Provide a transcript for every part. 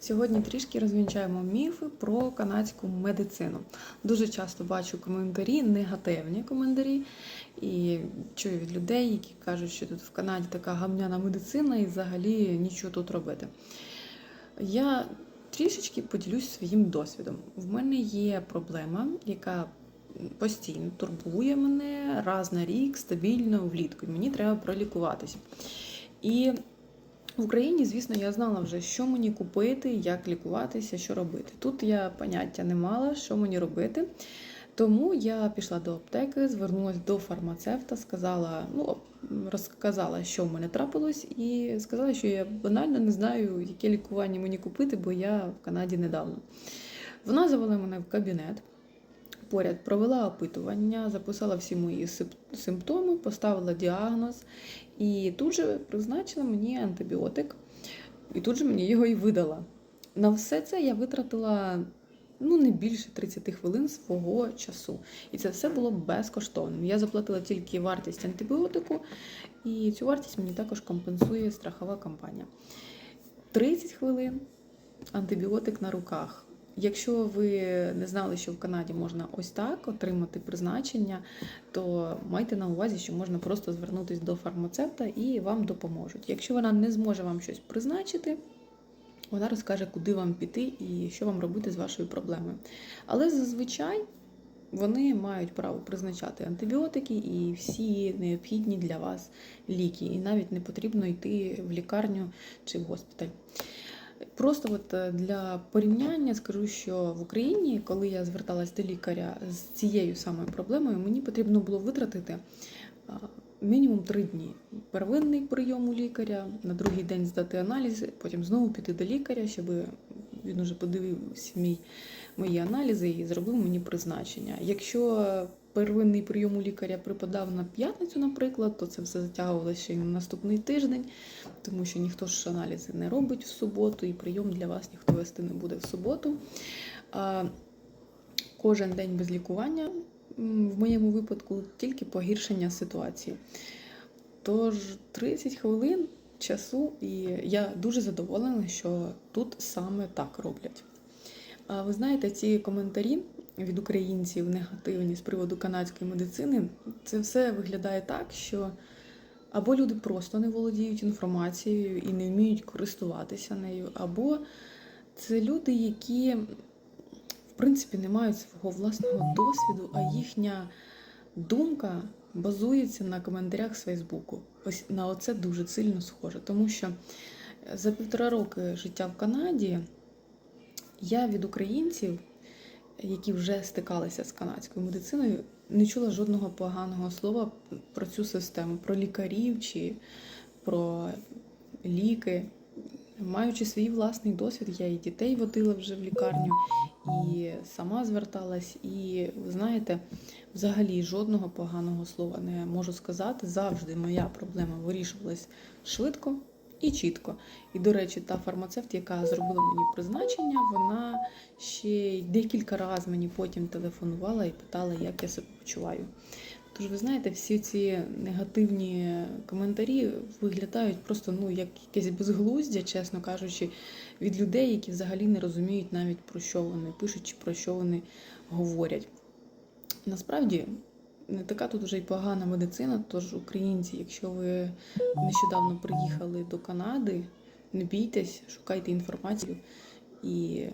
Сьогодні трішки розвінчаємо міфи про канадську медицину. Дуже часто бачу коментарі, негативні коментарі, і чую від людей, які кажуть, що тут в Канаді така гамняна медицина і взагалі нічого тут робити. Я трішечки поділюсь своїм досвідом. В мене є проблема, яка постійно турбує мене раз на рік, стабільно влітку. Мені треба пролікуватися. І в Україні, звісно, я знала вже, що мені купити, як лікуватися, що робити. Тут я поняття не мала, що мені робити. Тому я пішла до аптеки, звернулася до фармацевта, сказала, ну, розказала, що в мене трапилось, і сказала, що я банально не знаю, яке лікування мені купити, бо я в Канаді недавно. Вона завела мене в кабінет. Поряд провела опитування, записала всі мої симптоми, поставила діагноз і тут же призначила мені антибіотик, і тут же мені його і видала. На все це я витратила ну, не більше 30 хвилин свого часу. І це все було безкоштовним. Я заплатила тільки вартість антибіотику, і цю вартість мені також компенсує страхова компанія. 30 хвилин антибіотик на руках. Якщо ви не знали, що в Канаді можна ось так отримати призначення, то майте на увазі, що можна просто звернутися до фармацевта і вам допоможуть. Якщо вона не зможе вам щось призначити, вона розкаже, куди вам піти і що вам робити з вашою проблемою. Але зазвичай вони мають право призначати антибіотики і всі необхідні для вас ліки. І навіть не потрібно йти в лікарню чи в госпіталь. Просто от е, для порівняння скажу, що в Україні, коли я зверталась до лікаря з цією самою проблемою, мені потрібно було витратити мінімум три дні. Первинний прийом у лікаря, на другий день здати аналізи, потім знову піти до лікаря, щоб він уже подивився мій, мої аналізи і зробив мені призначення. Якщо первинний прийом у лікаря припадав на п'ятницю, наприклад, то це все затягувалося ще й на наступний тиждень, тому що ніхто ж аналізи не робить в суботу, і прийом для вас ніхто вести не буде в суботу. А кожен день без лікування, в моєму випадку, тільки погіршення ситуації. Тож 30 хвилин часу, і я дуже задоволена, що тут саме так роблять. А ви знаєте, ці коментарі від українців негативні з приводу канадської медицини, це все виглядає так, що або люди просто не володіють інформацією і не вміють користуватися нею, або це люди, які в принципі не мають свого власного досвіду, а їхня думка базується на коментарях з Фейсбуку. Ось на оце дуже сильно схоже, тому що за півтора роки життя в Канаді я від українців, які вже стикалися з канадською медициною, не чула жодного поганого слова про цю систему, про лікарів чи про ліки. Маючи свій власний досвід, я і дітей водила вже в лікарню, і сама зверталась. І ви знаєте, взагалі жодного поганого слова не можу сказати. Завжди моя проблема вирішувалась швидко і чітко. І, до речі, та фармацевт, яка зробила мені призначення, вона ще декілька разів мені потім телефонувала і питала, як я себе почуваю. Тож, ви знаєте, всі ці негативні коментарі виглядають просто ну, як якесь безглуздя, чесно кажучи, від людей, які взагалі не розуміють навіть про що вони пишуть чи про що вони говорять. Насправді не така тут вже й погана медицина, тож українці, якщо ви нещодавно приїхали до Канади, не бійтесь, шукайте інформацію і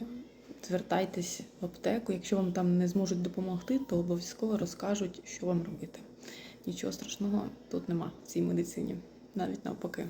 звертайтесь в аптеку. Якщо вам там не зможуть допомогти, то обов'язково розкажуть, що вам робити. Нічого страшного тут нема в цій медицині, навіть навпаки.